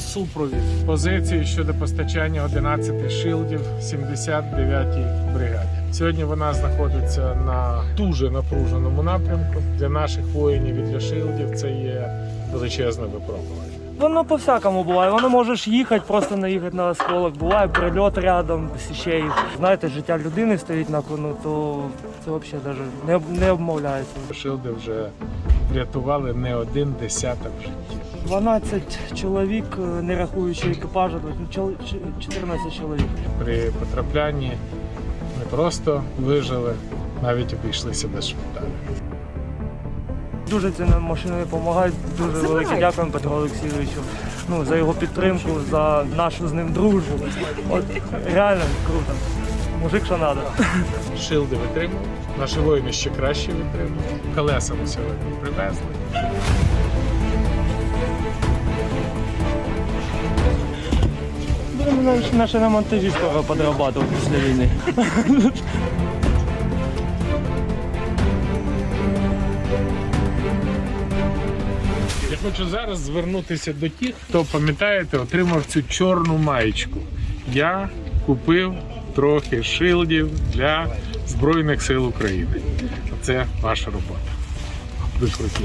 супровід позиції щодо постачання 11 шилдів 79-й бригаді. Сьогодні вона знаходиться на дуже напруженому напрямку. Для наших воїнів і для шилдів це є величезне випробування. Воно по-всякому буває. Воно можеш їхати, просто не їхати на осколок. Буває прильот рядом, ще й знаєте, життя людини стоїть на кону, то це взагалі навіть не, не обмовляється. Шилди вже врятували не один десяток життів. 12 чоловік, е, не рахуючи екіпажу, то 14 чоловік. При потраплянні не просто вижили, навіть обійшлися без шпиталю. Дуже цим машиною допомагають. Дуже велике дякуємо Петру Олексійовичу ну, за його підтримку, за нашу з ним дружбу. От реально круто. Мужик, що треба. Шилди витримують, наші воїни ще краще витримують. Колеса ми сьогодні привезли. Будемо наш- наші на монтажі скоро подрабатувати після війни. Я хочу зараз звернутися до тих, хто пам'ятаєте, отримав цю чорну маєчку. Я купив трохи шилдів для Збройних сил України. Це ваша робота. Круті.